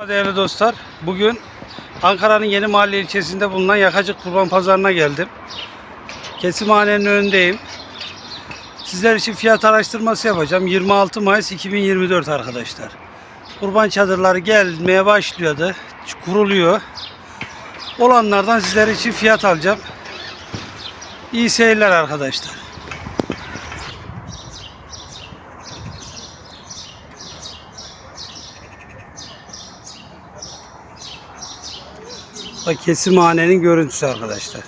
Değerli dostlar, bugün Ankara'nın Yeni Mahalle ilçesinde bulunan Yakacık Kurban Pazarı'na geldim. Kesimhanenin önündeyim. Sizler için fiyat araştırması yapacağım. 26 Mayıs 2024 arkadaşlar. Kurban çadırları gelmeye başlıyordu. Kuruluyor. Olanlardan sizler için fiyat alacağım. İyi seyirler arkadaşlar. Bak kesimhanenin görüntüsü arkadaşlar.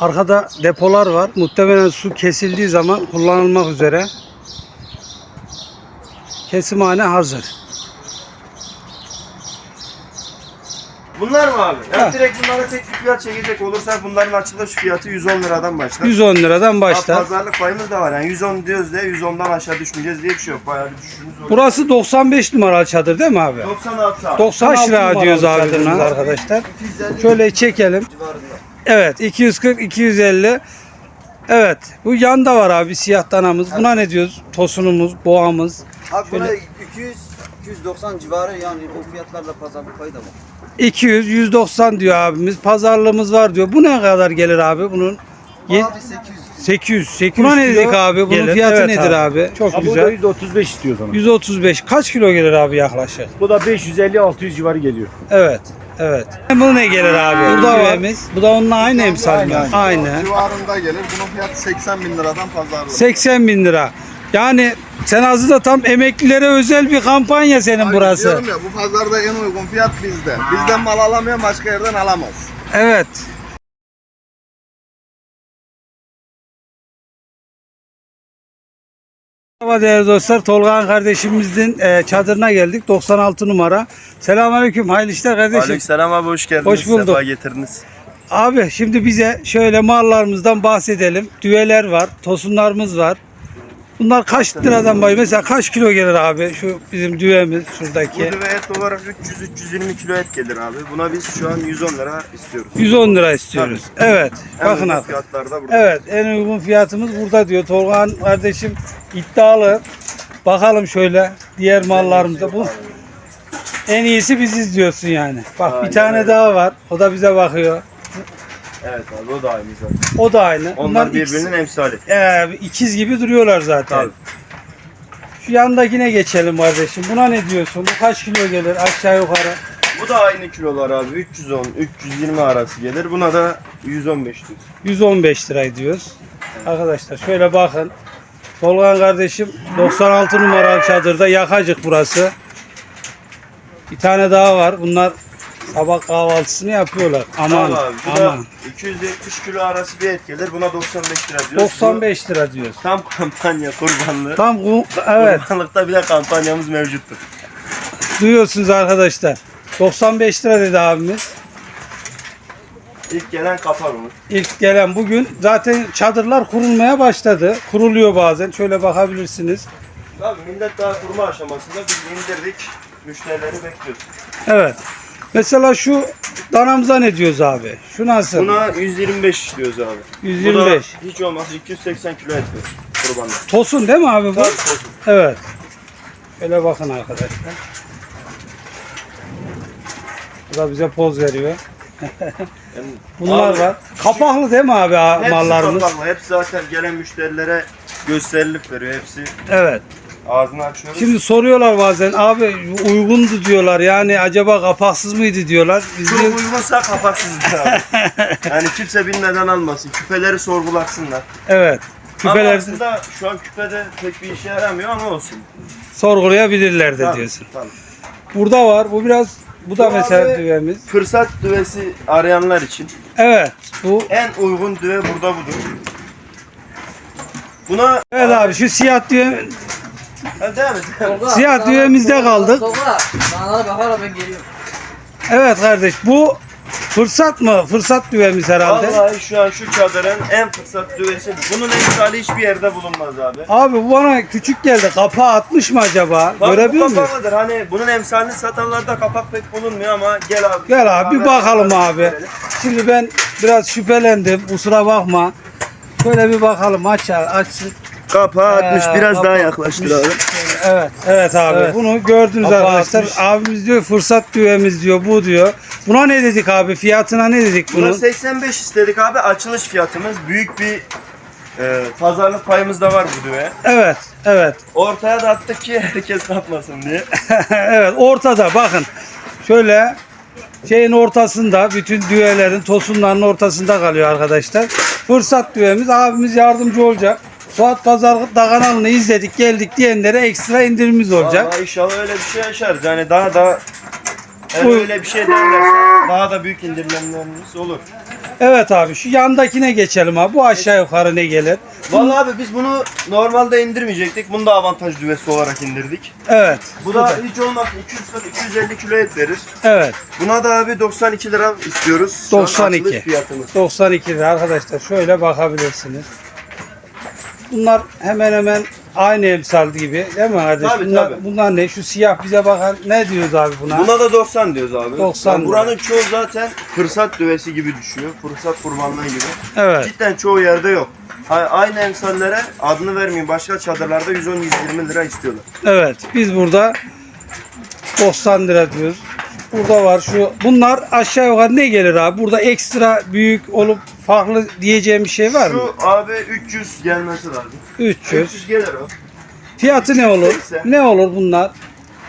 Arkada depolar var. Muhtemelen su kesildiği zaman kullanılmak üzere. Kesimhane hazır. Bunlar mı abi? Ha. Ya direkt bunlara tek bir fiyat çekecek olursak bunların açılış fiyatı 110 liradan başlar. 110 liradan Ha, başlar. Pazarlık payımız da var yani 110 diyoruz diye 110'dan aşağı düşmeyeceğiz diye bir şey yok. Bayağı bir düşüşümüz olur. Burası 95 numaralı çadır değil mi abi? 96 abi. 96 lira diyoruz abi buna arkadaşlar. 250 Şöyle çekelim. civarında. Evet 240 250. Evet bu yanda var abi siyah danamız. Buna ne diyoruz? Tosunumuz, boğamız. Abi buna Şöyle- 200 290 civarı yani o fiyatlarla pazarlık payı da var. 200 190 diyor abimiz. Pazarlığımız var diyor. Bu ne kadar gelir abi bunun? Abi 800. 800. 800 Buna ne kilo dedik abi? Bunun gelir. fiyatı Evet nedir abi? abi. Çok Ha, bu da güzel. 135 istiyor sana. 135. Kaç kilo gelir abi yaklaşık? Bu da 550-600 civarı geliyor. Evet. Evet. Bu ne gelir abi? Burada var. Bu da onunla aynı emsal mi? Aynı. Civarında gelir. Bunun fiyatı 80 bin liradan pazarlık. 80 bin lira. Yani sen azı da tam emeklilere özel bir kampanya senin burası. Diyorum ya bu pazarda en uygun fiyat bizde. Bizden mal alamayan başka yerden alamaz. Evet. Merhaba değerli dostlar. Tolga'nın kardeşimizin e, çadırına geldik. 96 numara. Selamünaleyküm. Hayırlı işler kardeşim. Aleykümselam abi hoş geldiniz. Hoş bulduk. Sefa getirdiniz. Abi şimdi bize şöyle mallarımızdan bahsedelim. Düveler var, tosunlarımız var. Bunlar kaç liradan başlıyor? Mesela kaç kilo gelir abi şu bizim düvemiz Bu şuradaki? düve et olarak 300-320 kilo et gelir abi. Buna biz şu an 110 lira istiyoruz. 110 lira istiyoruz. Evet. En Bakın uygun abi. fiyatlar da burada. Evet en uygun fiyatımız burada diyor. Tolga'nın kardeşim iddialı. Bakalım şöyle diğer mallarımıza. Bu en iyisi biziz diyorsun yani. Bak bir Aynen tane öyle. daha var. O da bize bakıyor. Evet abi o da aynı zaten. O da aynı. Onlar Bunlar birbirinin ikisi- emsali. Ee, ikiz gibi duruyorlar zaten. Tabii. Şu yandakine geçelim kardeşim. Buna ne diyorsun? Bu kaç kilo gelir aşağı yukarı? Bu da aynı kilolar abi. 310, 320 arası gelir. Buna da 115 diyor. 115 lira diyoruz. Arkadaşlar şöyle bakın. Tolgan kardeşim 96 numaralı çadırda yakacık burası. Bir tane daha var. Bunlar sabah kahvaltısını yapıyorlar. Aman Tamam abi. Bu da aman. 270 kilo arası bir et gelir. Buna 95 lira diyoruz. 95 lira diyoruz. Bu tam kampanya kurbanlığı. Tam bu evet Kurbanlıkta bile kampanyamız mevcuttur. duyuyorsunuz arkadaşlar. 95 lira dedi abimiz. İlk gelen kapar onu. İlk gelen bugün zaten çadırlar kurulmaya başladı. Kuruluyor bazen. Şöyle bakabilirsiniz. Abi millet daha kurma aşamasında biz indirdik. Müşterileri bekliyoruz. Evet. Mesela şu danamıza ne diyoruz abi? Şu nasıl? Buna 125 diyoruz abi. 125. Bu da hiç olmaz 280 kilo et verir kurbanlık. Tosun değil mi abi bu? Tabii tosun. Evet. Şöyle bakın arkadaşlar. Bu da bize poz veriyor. Yani Bunlar Abi, var. Kapaklı değil mi abi Hepsi mallarımız? kapaklı. Hepsi zaten gelen müşterilere gösterilip veriyor. Hepsi Evet. Ağzını açıyoruz. Şimdi soruyorlar bazen abi uygundu diyorlar. Yani acaba kapaksız mıydı diyorlar. Biz Çok de- uygunsa kapaksızdır abi. yani kimse bilmeden almasın. Küpeleri sorgulaksınlar. evet. Ama Küpeler aslında şu an küpede pek bir işe yaramıyor ama olsun. sorgulayabilirler de Tabii, diyorsun. tabii. Burada var. Bu biraz bu da Bu mesela abi- düvemiz. Fırsat düvesi arayanlar için Evet. Bu en uygun düve burada budur. Buna Evet abi şu siyah düve Ha, devam et. Siyah düğemizde kaldık. Tolga, bana bakar ben geliyorum. Evet kardeş bu fırsat mı? Fırsat düvemiz herhalde. Vallahi şu an şu çadırın en fırsat düvesi. Bunun emsali hiçbir yerde bulunmaz abi. Abi bu bana küçük geldi. Kapağı atmış mı acaba? Bak, Görebiliyor bu musun? kapaklıdır. Hani bunun emsalini satanlarda kapak pek bulunmuyor ama gel abi. Gel abi bir bakalım abi. Şimdi ben biraz şüphelendim. Kusura bakma. Şöyle bir bakalım aç açsın. Kapağı atmış. Ee, Biraz daha kapak yaklaştır abi. Evet, evet abi. Evet. Bunu gördünüz Kapağı arkadaşlar. Abimiz diyor fırsat düğemiz diyor, bu diyor. Buna ne dedik abi? Fiyatına ne dedik Buna bunun? 85 istedik abi. Açılış fiyatımız. Büyük bir e, pazarlık payımız da var bu düve. Evet, evet. Ortaya da attık ki herkes kapmasın diye. evet, ortada bakın. Şöyle şeyin ortasında, bütün düğelerin, tosunların ortasında kalıyor arkadaşlar. Fırsat düğemiz. Abimiz yardımcı olacak. Suat Pazarlık da kanalını izledik, geldik diyenlere ekstra indirimimiz olacak. Vallahi inşallah öyle bir şey yaşarız. Yani daha da eğer öyle bir şey derlerse daha da büyük indirimlerimiz olur. Evet abi şu yandakine geçelim abi. Bu aşağı yukarı ne gelir? Vallahi abi biz bunu normalde indirmeyecektik. Bunu da avantaj düvesi olarak indirdik. Evet. Bu da hiç olmazsa 240-250 kilo et verir. Evet. Buna da abi 92 lira istiyoruz. Şu an 92. açılış fiyatımız. 92 lira arkadaşlar. Şöyle bakabilirsiniz. Bunlar hemen hemen aynı emsal gibi değil mi kardeş? Tabii, bunlar, tabii. bunlar ne? Şu siyah bize bakar. Ne diyoruz abi buna? Buna da 90 diyoruz abi. 90 Yani buranın çoğu zaten fırsat düvesi gibi düşüyor. Fırsat kurbanlığı gibi. Evet. Cidden çoğu yerde yok. A- Aynı emsallere adını vermeyeyim başka çadırlarda 110-120 lira istiyorlar. Evet. Biz burada 90 lira diyoruz. Burada var şu. Bunlar aşağı yukarı ne gelir abi? Burada ekstra büyük olup farklı diyeceğim bir şey var mı? Şu abi 300 gelmesi lazım. 300. 300 gelir o. Fiyatı ne olur? 80. Ne olur bunlar?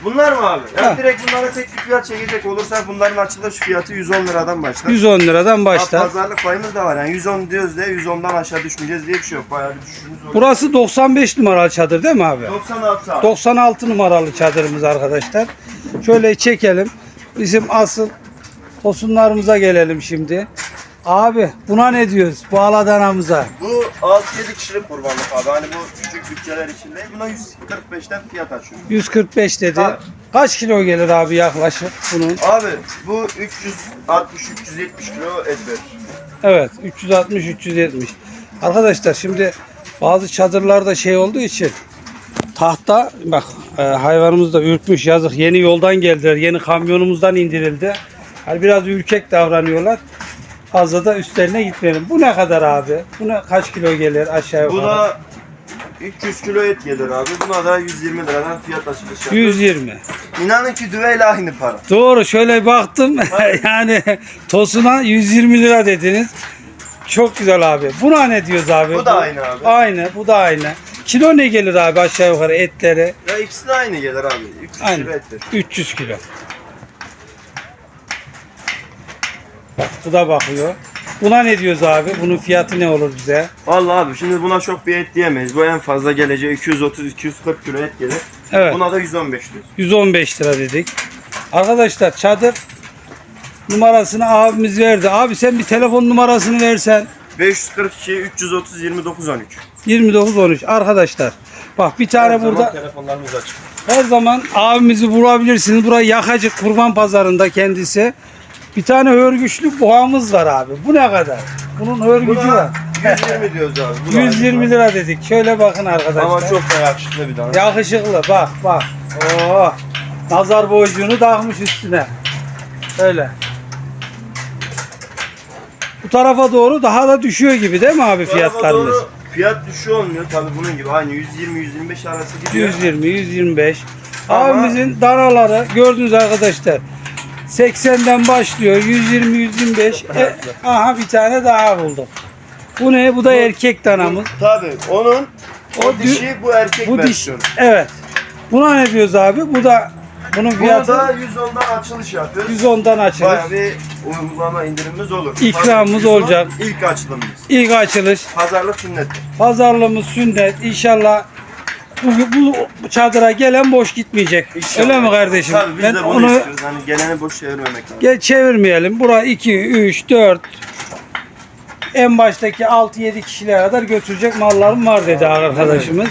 Bunlar mı abi? Yani Ha. direkt bunlara tek bir fiyat çekecek olursak bunların açılış fiyatı 110 liradan başlar. 110 liradan Ha, başlar. Pazarlık payımız da var yani 110 diyoruz diye 110'dan aşağı düşmeyeceğiz diye bir şey yok. Bayağı bir düşüşümüz. Burası 95 numaralı çadır değil mi abi? 96 abi. 96 numaralı çadırımız arkadaşlar. Şöyle çekelim. Bizim asıl tosunlarımıza gelelim şimdi. Abi buna ne diyoruz? Bu aladanamıza. Bu 6-7 kişilik kurbanlık abi. Hani bu küçük bütçeler için değil. Buna 145'ten fiyat açıyor. 145 dedi. Abi. Kaç kilo gelir abi yaklaşık bunun? Abi bu 360-370 kilo et verir. Evet 360 370. Arkadaşlar şimdi bazı çadırlarda şey olduğu için tahta bak e, hayvanımız da ürkmüş yazık yeni yoldan geldiler. Yeni kamyonumuzdan indirildi. Hani biraz ürkek davranıyorlar. Fazla da üstlerine gitmeyelim. Bu ne kadar abi? Bu ne kaç kilo gelir aşağı yukarı? Bu da 300 kilo et gelir abi. Buna da 120 liradan fiyat açılış yapıyor. 120. İnanın ki düveyle aynı para. Doğru şöyle baktım yani tosuna 120 lira dediniz. Çok güzel abi. Buna ne diyoruz abi? Bu da aynı abi. Aynı bu da aynı. Kilo ne gelir abi aşağı yukarı etleri? Ya ikisi de aynı gelir abi. 300 Aynı. kilo et verir. 300 kilo. Bu da bakıyor. Buna ne diyoruz abi? Bunun fiyatı ne olur bize? Vallahi abi şimdi buna çok bir et diyemeyiz. Bu en fazla geleceği 230-240 kilo et gelir. Evet. Buna da 115 diyoruz. 115 lira dedik. Arkadaşlar çadır numarasını abimiz verdi. Abi sen bir telefon numarasını versen 542 330 29 13. 2913 arkadaşlar. Bak bir tane Her zaman burada telefonlarımız açık. her zaman abimizi bulabilirsiniz. Burası Yakacık Kurban Pazarı'nda kendisi. Bir tane hörgüçlü boğamız var abi. Bu ne kadar? Bunun hörgücü var. Buna 120 diyoruz abi. Bu da 120 aynı. lira dedik. Şöyle bakın arkadaşlar. Ama çok da yakışıklı bir tane. Yakışıklı bak bak. Oo. Nazar boncuğunu takmış üstüne. Öyle. Bu tarafa doğru daha da düşüyor gibi değil mi abi fiyatlarımız? doğru Fiyat düşüğü olmuyor tabii bunun gibi. Aynı 120-125 arası gidiyor. 120, 125. Ama- Abimizin danaları gördünüz arkadaşlar. 80'den başlıyor. 120, 125. E, aha bir tane daha bulduk. Bu ne? Bu da erkek danamız. Tabii onun o, O dü- dişi bu erkek Bu diş. versiyonu. Evet. Buna ne diyoruz abi? Bu da bunun fiyatı da 110'dan açılış yapıyoruz. 110'dan açılır. Bayağı bir uygulama indirimimiz olur. İkramımız Tabii 110 olacak. İlk açılımımız. İlk açılış. Pazarlık sünnet. Pazarlığımız sünnet. İnşallah bu, bu çadıra gelen boş gitmeyecek. İnşallah. Öyle mi kardeşim? Tabii biz ben de bunu onu istiyoruz. Hani geleni boş çevirmemek lazım. Gel çevirmeyelim. Bura 2, 3, 4 en baştaki 6-7 kişiye kadar götürecek mallarım var dedi arkadaşımız.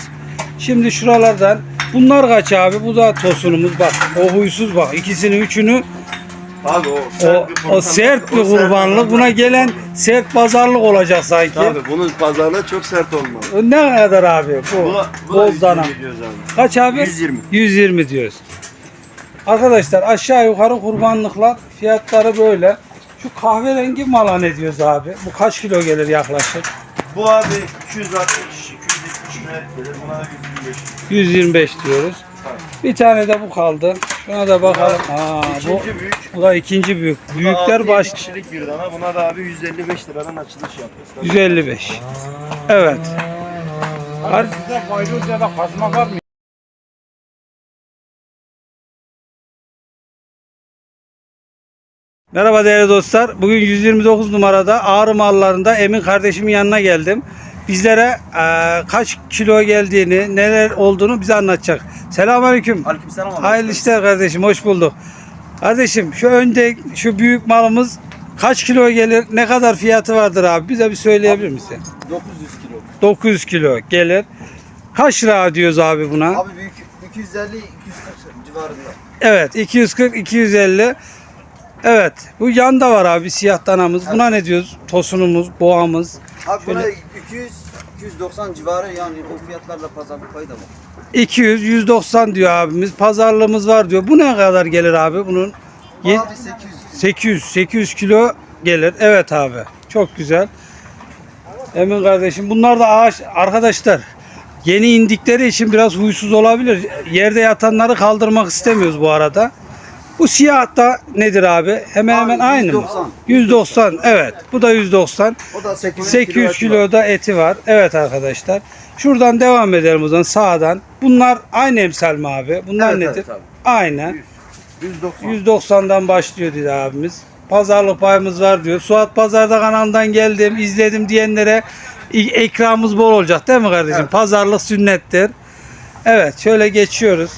Şimdi şuralardan bunlar kaç abi? Bu da tosunumuz bak. O huysuz bak. İkisini üçünü Abi o o, sert bir o sert bir O sert kurbanlık. Buna gelen sert pazarlık olacak sanki. Tabii bunun pazarlığı çok sert olmalı. O Ne kadar abi bu? Bu, bu da Bozdana. 120 diyoruz abi. Kaç abi? 120. 120 diyoruz. Arkadaşlar aşağı yukarı kurbanlıklar fiyatları böyle. Şu kahverengi mala ne diyoruz abi? Bu kaç kilo gelir yaklaşık? Bu abi 260 270 kilo et gelir. Buna da 125. 125 diyoruz. Bir tane de bu kaldı. Şuna da bakalım. Aa, bu, İkinci büyük. bu da ikinci büyük. Büyükler baş kişilik bir dana. Buna da abi 155 liradan açılış yapıyoruz. 155. Evet. Har- Sizde faydalı ya da kazma var mı? Merhaba değerli dostlar. Bugün 129 numarada Ağrı mallarında Emin kardeşimin yanına geldim. Bizlere eee, kaç kilo geldiğini, neler olduğunu bize anlatacak. Selamünaleyküm. Aleykümselam abi. Hayırlı işler kardeşim, hoş bulduk. Kardeşim şu önde şu büyük malımız kaç kilo gelir, ne kadar fiyatı vardır abi? Bize bir söyleyebilir misin? 900 kilo. 900 kilo gelir. Kaç lira diyoruz abi buna? Abi büyük 250 240 civarında. Evet 240 250. Evet bu yanda var abi siyah danamız. Buna ne diyoruz? Tosunumuz, boğamız. Abi buna Şöyle- 200 290 civarı yani o fiyatlarla pazarlık payı da var. 200 190 diyor abimiz. Pazarlığımız var diyor. Bu ne kadar gelir abi bunun? Bu Ye- abi 800. 800 800 kilo gelir. Evet abi. Çok güzel. Emin kardeşim bunlar da ağaç arkadaşlar. Yeni indikleri için biraz huysuz olabilir. Yerde yatanları kaldırmak istemiyoruz bu arada. Bu siyah da nedir abi? Hemen hemen aynı mı? 190. 190. Evet. Bu da 190. O da 800, 800 eti kilo var. da eti var. Evet arkadaşlar. Şuradan devam edelim o zaman sağdan. Bunlar aynı emsal mi abi? Bunlar Evet, nedir? evet abi. Aynı. 190. 190'dan başlıyor dedi abimiz. Pazarlık payımız var diyor. Suat Pazarda kanalından geldim, izledim diyenlere ikramımız bol olacak değil mi kardeşim? Evet. Pazarlık sünnettir. Evet şöyle geçiyoruz.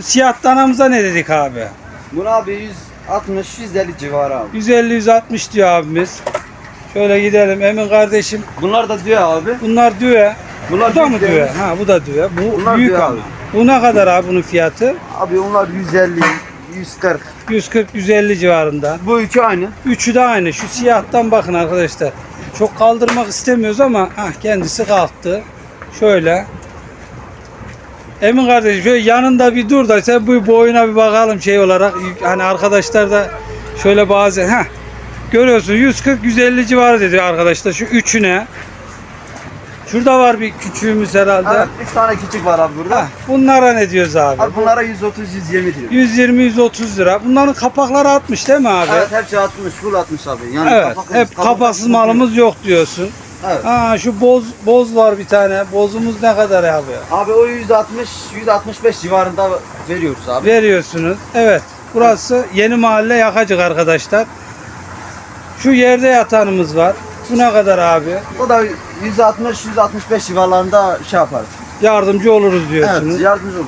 Siyah danamıza ne dedik abi? Buna abi 160 150 civarı abi. 150-160 diyor abimiz. Şöyle gidelim Emin kardeşim. Bunlar da diyor abi. Bunlar düve. Bunlar bu da mı düve? Ha bu da düve. Bu Bunlar büyük düve abi. Bu ne kadar abi bunun fiyatı? Abi onlar 150 140. 140-150 civarında. Bu üçü aynı. Üçü de aynı. Şu siyahtan bakın arkadaşlar. Çok kaldırmak istemiyoruz ama hah, kendisi kalktı. Şöyle. Emin kardeşim şöyle yanında bir dur da sen bu boyuna bir bakalım şey olarak. Hani arkadaşlar da şöyle bazen ha görüyorsun 140-150 civarı dedi arkadaşlar şu üçüne. Şurada var bir küçüğümüz herhalde. Evet, 3 tane küçük var abi burada. Hah, bunlara ne diyoruz abi? Abi bunlara 130 120 diyor. 120-130 lira. Bunların kapakları 60 değil mi abi? Evet hepsi 60 full 60 abi. Yani Evet, kapak- hep kapak- kapaksız malımız yok diyorsun. Evet. Ha şu boz boz var bir tane. Bozumuz ne kadar abi? Abi o 160 165 civarında veriyoruz abi. Veriyorsunuz. Evet. Burası yeni mahalle yakacık arkadaşlar. Şu yerde yatanımız var. Bu ne kadar abi? O da 160 165 civarlarında şey yaparız. Yardımcı oluruz diyorsunuz. Evet, yardımcı olur.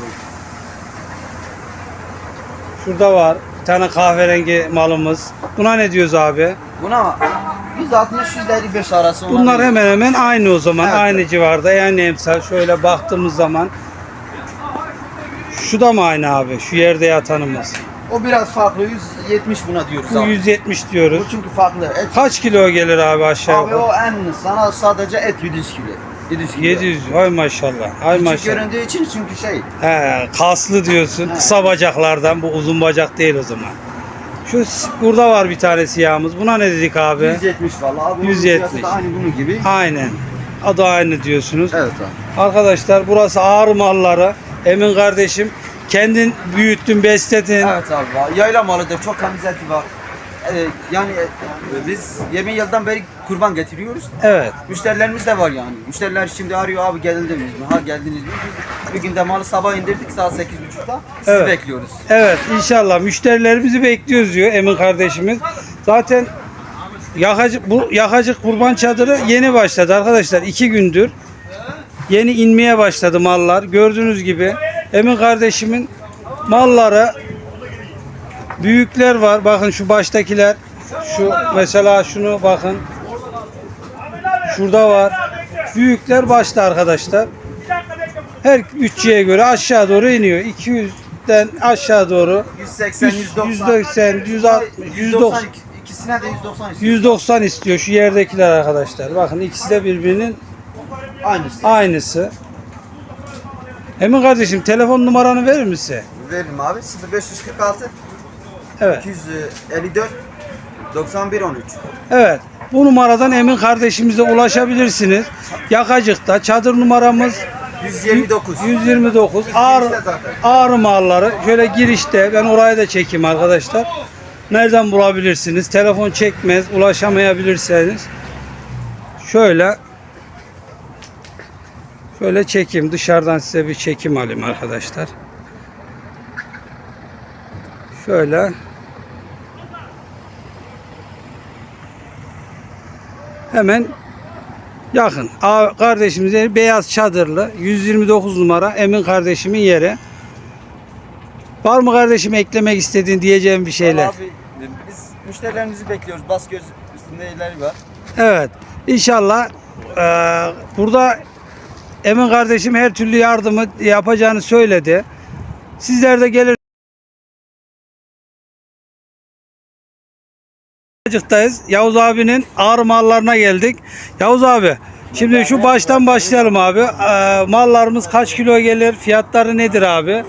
Şurada var. Bir tane kahverengi malımız. Buna ne diyoruz abi? Buna 160 155 arası olan Bunlar bir- hemen hemen aynı o zaman. Evet. Aynı civarda. Yani emsal şöyle baktığımız zaman şu da mı aynı abi? Şu yerde yatanımız. O biraz farklı 170 buna diyoruz Bu abi. 170 diyoruz. Bu çünkü farklı. Et, Kaç kilo gelir abi aşağı abi yukarı? o en sana sadece et 700 kilo. 700 kilo. 700. Hay maşallah. Hay Küçük maşallah. göründüğü için çünkü şey. He, kaslı diyorsun. Kısa bacaklardan. Bu uzun bacak değil o zaman. Şu burada var bir tane siyahımız. Buna ne dedik abi? 170 vallahi. Abi, bunun 170. fiyatı da aynı bunun gibi. Aynen. Adı aynı diyorsunuz. Evet abi. Arkadaşlar burası ağır malları. Emin kardeşim kendin büyüttün, besledin. Evet abi. Yayla malıdır. Çok temiz eti var. Ee, yani e, biz 20 yıldan beri kurban getiriyoruz. Evet. Müşterilerimiz de var yani. Müşteriler şimdi arıyor abi geldiniz mi? Ha geldiniz mi? Biz bir günde malı sabah indirdik saat 8.30'da. Sizi Evet. bekliyoruz. Evet inşallah müşterilerimizi bekliyoruz diyor Emin kardeşimiz. Zaten yakacık bu yakacık kurban çadırı yeni başladı arkadaşlar. iki gündür yeni inmeye başladı mallar. Gördüğünüz gibi Emin kardeşimin malları büyükler var. Bakın şu baştakiler. Şu mesela şunu bakın. Şurada var. Büyükler başta arkadaşlar. Her bütçeye göre aşağı doğru iniyor. 200'den aşağı doğru 180, 190. 180, 160, 190. İkisine de 190 istiyor. 190 istiyor şu yerdekiler arkadaşlar. Bakın ikisi de birbirinin Aynısı. aynısı. Emin kardeşim telefon numaranı verir misin? Verelim abi. 0546 Evet. 254 91 13. Evet. Bu numaradan Emin kardeşimize ulaşabilirsiniz. Yakacık'ta çadır numaramız 129. 129. Ağrı, Girişte zaten. ağrı malları. Şöyle girişte. Ben orayı da çekeyim arkadaşlar. Nereden bulabilirsiniz? Telefon çekmez. Ulaşamayabilirseniz. Şöyle Şöyle çekeyim. Dışarıdan size bir çekim alayım arkadaşlar. Şöyle hemen yakın. Kardeşimiz yeri beyaz çadırlı 129 numara Emin kardeşimin yeri. Var mı kardeşim eklemek istediğin diyeceğim bir şeyler? Abi biz müşterilerimizi bekliyoruz. Bas göz üstünde ileri var. Evet. İnşallah eee, burada Emin kardeşim her türlü yardımı yapacağını söyledi. Sizler de gelir Acıktayız. Yavuz abinin ağrı mallarına geldik. Yavuz abi şimdi şu baştan başlayalım abi. Eee, mallarımız kaç kilo gelir? Fiyatları nedir abi?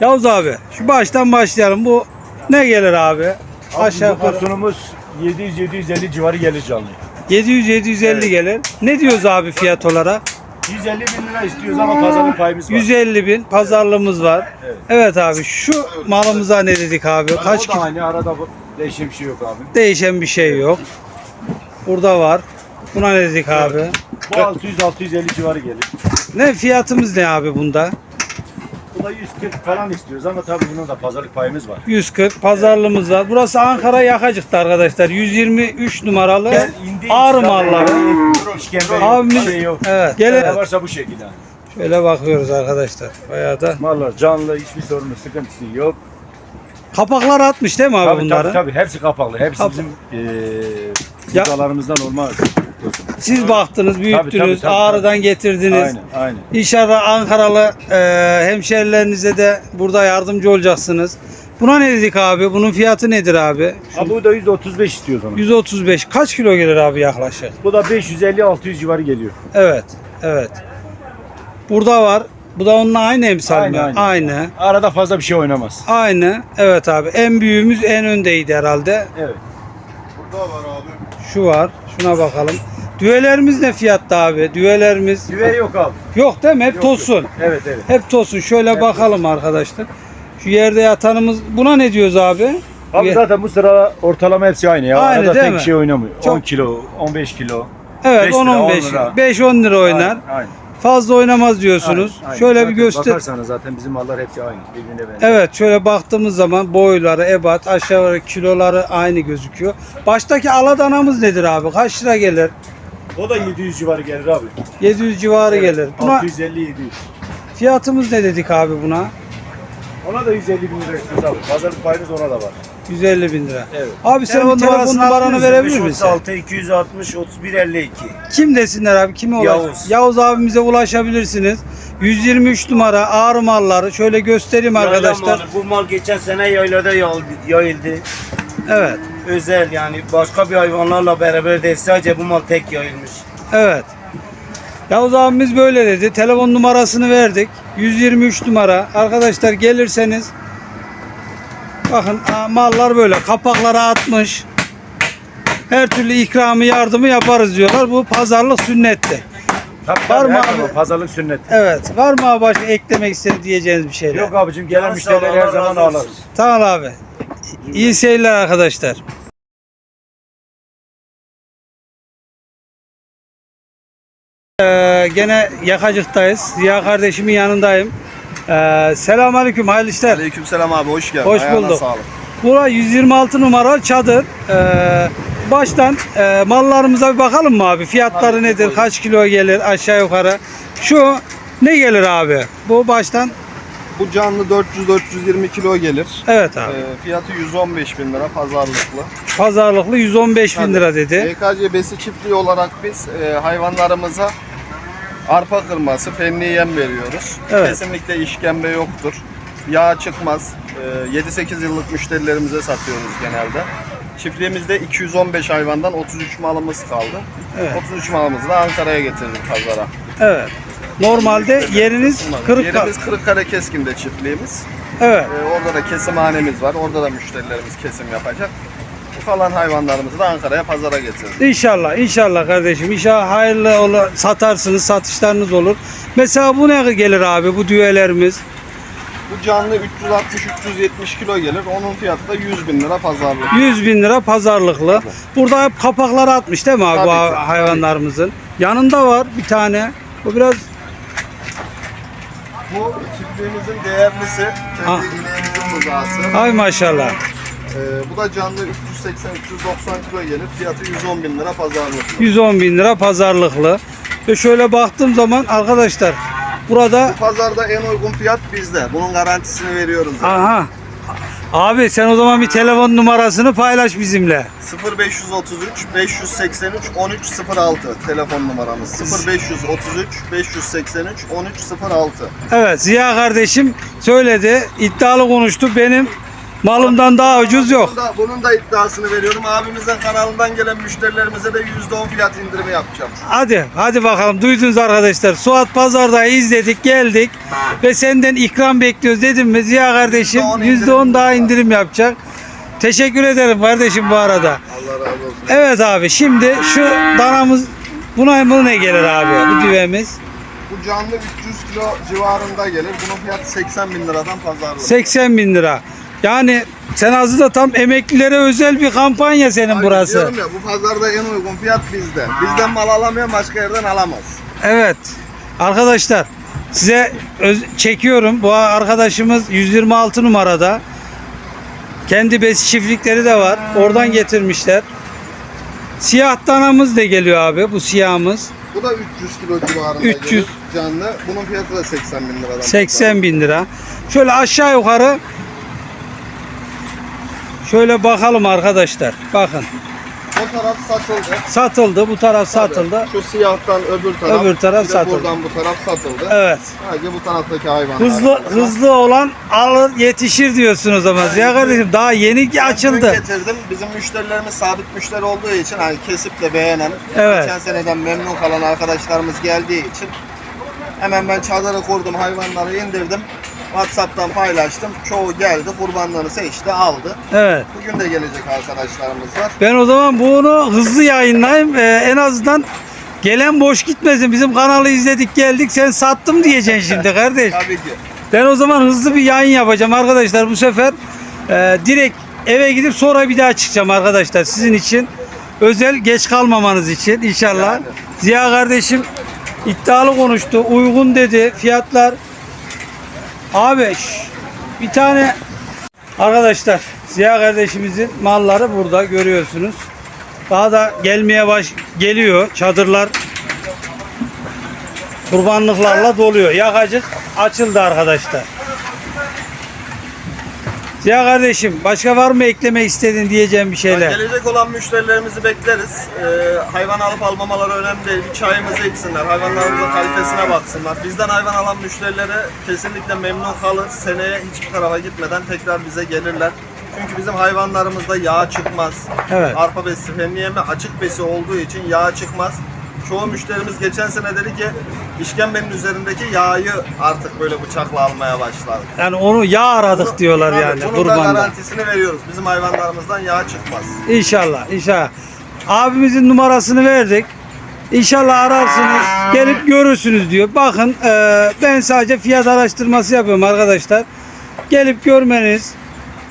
Yavuz abi şu baştan başlayalım. Bu ne gelir abi? Aşağı yukarı. porsiyonumuz 700-750 civarı gelir canlı. 700-750 gelir. Ne diyoruz abi fiyat olarak? 150 bin lira istiyoruz ama pazarlık payımız var. 150 bin pazarlığımız var. Evet. Abi şu malımıza ne dedik abi? Kaç o da kilo? aynı arada bu- değişen bir şey yok abi. Değişen bir şey yok. Burada var. Buna ne dedik abi? Bu 600-650 civarı gelir. Ne fiyatımız ne abi bunda? Da 140 falan istiyoruz ama tabii bunun da pazarlık payımız var. 140 pazarlığımız var. Burası Ankara Yakacık'ta arkadaşlar. 123 numaralı malları. İşkembe Abimiz şey yok. evet. Gele varsa bu şekilde. şöyle bakıyoruz arkadaşlar. Bayağı da Mallar canlı, hiçbir sorunu, sıkıntısı yok. kapaklar atmış değil mi abi Tabii bunları? tabii tabii hepsi kapaklı. Hepsi Kap- bizim eee Ya- olmaz. Siz baktınız, büyüttünüz, tabii, tabii, Ağrı'dan getirdiniz. Aynen aynen. İnşallah Ankaralı e, hemşerilerinize de burada yardımcı olacaksınız. Buna ne dedik abi? Bunun fiyatı nedir abi? Ha bu da 135 istiyoruz onu. 135. Kaç kilo gelir abi yaklaşık? Bu da 550-600 civarı geliyor. Evet. Evet. Burada var. Bu da onunla aynı emsal Aynı, mi? aynı. Aynı. Arada fazla bir şey oynamaz. Aynı. Evet abi. En büyüğümüz en öndeydi herhalde. Evet. Burada var abi. Şu var. Şuna bakalım. Düvelerimiz ne fiyatta abi? Düvelerimiz Düve yok abi. yok değil mi? Hep Yok, tosun. yok. Evet evet. Hep tosun. Şöyle bakalım arkadaşlar. Şu yerde yatanımız buna ne diyoruz abi? Abi Ye- zaten bu sıra ortalama hepsi aynı ya. Aynı Arada tek mi? şey oynamıyor. Çok- 10 kilo, 15 kilo. Evet 5 lira, 10-15 10 lira. 5-10 lira oynar. Aynen, aynen. Fazla oynamaz diyorsunuz. Aynen, aynen. Şöyle Zaten bir göster. Bakarsanız zaten bizim mallar hepsi aynı. Birbirine benziyor. Evet şöyle baktığımız zaman boyları, ebat, aşağı kiloları aynı gözüküyor. Baştaki aladanamız nedir abi? Kaç lira gelir? O da 700 civarı gelir abi. 700 civarı gelir. Buna 650-700. fiyatımız ne dedik abi buna? Ona da 150 bin lira istiyoruz abi. Pazarlık payımız ona da var. 150 bin lira. Evet. Abi sen bir telefon numaranı verebilir misin? 6 260 31 52. Kim desinler abi? Kime ulaş? Yavuz. Yavuz abimize ulaşabilirsiniz. 123 numara ağrı malları. Şöyle göstereyim arkadaşlar. Yayla malı. Bu mal geçen sene yaylada yayıldı. Evet. Özel yani başka bir hayvanlarla beraber değil sadece bu mal tek yayılmış. Evet. Yavuz abimiz böyle dedi. Telefon numarasını verdik. 123 numara. Arkadaşlar gelirseniz bakın aa, mallar böyle. Kapakları atmış. Her türlü ikramı yardımı yaparız diyorlar. Bu pazarlık sünnetti. Tabii, Var mı abi? Pazarlık sünnet. Evet. Var mı abi başka eklemek istediğiniz diyeceğiniz bir şeyler? Yok abicim gelen Canı müşteriler sağ ol, her zaman ağlarız. Tamam abi. İyi seyirler arkadaşlar. Ee, gene Yakacık'tayız. Ziya kardeşimin yanındayım. Ee, Selamünaleyküm, hayırlı işler. Aleykümselam abi hoş geldin. Hoş Ayağına bulduk. sağlık. Bura 126 numaralı çadır. Ee, baştan e, mallarımıza bir bakalım mı abi? Fiyatları Tabii, nedir? buyurun. Kaç kilo gelir aşağı yukarı? Şu ne gelir abi? Bu baştan Bu canlı 400-420 kilo gelir. evet abi. Ee, fiyatı 115 bin lira pazarlıklı. Pazarlıklı 115 bin lira dedi. EKC besi çiftliği olarak biz e, hayvanlarımıza arpa kırması, fenli yem veriyoruz. Evet. Kesinlikle işkembe yoktur. Yağ çıkmaz. E, 7-8 yıllık müşterilerimize satıyoruz genelde. Çiftliğimizde 215 hayvandan 33 malımız kaldı. Evet. 33 malımızı da Ankara'ya getirdik pazara. Evet. Normalde yeriniz Kırıkkale. Yerimiz Kırıkkale Keskin'de çiftliğimiz. Evet. Ee, orada da kesimhanemiz var. Orada da müşterilerimiz kesim yapacak. Bu kalan hayvanlarımızı da Ankara'ya pazara getirdik. İnşallah, inşallah kardeşim. İnşallah hayırlı olur, satarsınız, satışlarınız olur. Mesela bu ne gelir abi bu düvelerimiz? Bu canlı 360-370 kilo gelir. Onun fiyatı da 100 bin lira pazarlık. 100 bin lira pazarlıklı. Burada hep kapakları atmış değil mi abi Tabii bu ki, hayvanlarımızın? Yanında var bir tane. Bu biraz Bu çiftliğimizin değerlisi. Kendi ineğimizin buzağısı. ay maşallah. Ee, bu da canlı 380-390 kilo gelir. Fiyatı 110 bin lira pazarlık. 110 bin lira pazarlıklı. Ve şöyle baktığım zaman arkadaşlar burada Bu pazarda en uygun fiyat bizde. Bunun garantisini veriyoruz. zaten. aha Abi sen o zaman bir telefon numarasını paylaş bizimle. 0533 583 1306 telefon numaramız. 0533 583 1306. Evet Ziya kardeşim söyledi. iddialı konuştu. Benim malımdan daha ucuz yok. Bunun da, bunun da iddiasını veriyorum. Abimizin kanalından gelen müşterilerimize de %10 fiyat indirimi yapacağım. Hadi hadi bakalım duydunuz arkadaşlar. Suat Pazar'da izledik geldik ve senden ikram bekliyoruz dedim mi Ziya kardeşim %10 indirim. %10 daha indirim yapacak. Teşekkür ederim kardeşim bu arada. Allah razı olsun. Evet abi şimdi şu danamız buna bu ne gelir abi bu düvemiz? Bu canlı 300 kilo civarında gelir. Bunun fiyatı 80 bin liradan pazarlık. 80 bin lira. Yani sen aslında tam emeklilere özel bir kampanya senin Abi burası. Diyorum ya bu pazarda en uygun fiyat bizde. Bizden mal alamayan başka yerden alamaz. Evet. Arkadaşlar size öz- çekiyorum. Bu arkadaşımız 126 numarada. Kendi besi çiftlikleri de var. Oradan getirmişler. Siyah danamız da geliyor abi. Bu siyahımız. Bu da 300 kilo civarında 300. gelir canlı. Bunun fiyatı da 80 bin liradan. 80 bin lira. Şöyle aşağı yukarı şöyle bakalım arkadaşlar. Bakın. O taraf satıldı. Satıldı. Bu taraf satıldı. Tabii, Şu siyahtan öbür taraf. Öbür taraf satıldı. Buradan bu taraf satıldı. Evet. Sadece bu taraftaki hayvanlar. Hızlı hızlı olan alır yetişir diyorsun o zaman. Ziya kardeşim daha yeni Ben açıldı. getirdim. Bizim müşterilerimiz sabit müşteri olduğu için hani kesip de beğenen, Evet. geçen seneden memnun kalan arkadaşlarımız geldiği için hemen ben çadırı kurdum, hayvanları indirdim. WhatsApp'tan paylaştım. Çoğu geldi, kurbanlarını seçti, aldı. Evet. Bugün de gelecek arkadaşlarımız var. Ben o zaman bunu hızlı yayınlayayım. Ee, en azından gelen boş gitmesin. Bizim kanalı izledik geldik sen sattım diyeceksin şimdi kardeş. Tabii ki. Ben o zaman hızlı bir yayın yapacağım arkadaşlar. Bu sefer e, direkt eve gidip sonra bir daha çıkacağım arkadaşlar. Sizin için özel geç kalmamanız için inşallah. Yani. Ziya kardeşim iddialı konuştu. Uygun dedi. Fiyatlar Abi şş, bir tane arkadaşlar Ziya kardeşimizin malları burada görüyorsunuz. Daha da gelmeye baş geliyor. Çadırlar kurbanlıklarla doluyor. Yakacık açıldı arkadaşlar. Ziya kardeşim başka var mı eklemek istediğin diyeceğim bir şeyler? Gelecek olan müşterilerimizi bekleriz. Ee, hayvan alıp almamaları önemli değil. Bir çayımızı içsinler, hayvanlarımızın kalitesine baksınlar. Bizden hayvan alan müşterilere kesinlikle memnun kalır. Seneye hiçbir tarafa gitmeden tekrar bize gelirler. Çünkü bizim hayvanlarımızda yağ çıkmaz. Evet. Arpa besi, femniyeme açık besi olduğu için yağ çıkmaz. Çoğu müşterimiz geçen sene dedi ki işkembenin üzerindeki yağı artık böyle bıçakla almaya başladı. Yani onu yağ aradık diyorlar Tabii, yani Bunun da kurbanda. garantisini veriyoruz. Bizim hayvanlarımızdan yağ çıkmaz. İnşallah, inşallah. Abimizin numarasını verdik. İnşallah ararsınız, gelip görürsünüz diyor. Bakın eee, ben sadece fiyat araştırması yapıyorum arkadaşlar. Gelip görmeniz,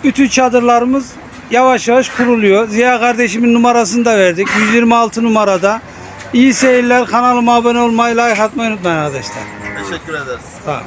bütün çadırlarımız yavaş yavaş kuruluyor. Ziya kardeşimin numarasını da verdik. 126 numarada. İyi seyirler. Kanalıma abone olmayı, like atmayı unutmayın arkadaşlar. Teşekkür ederiz. Tamam.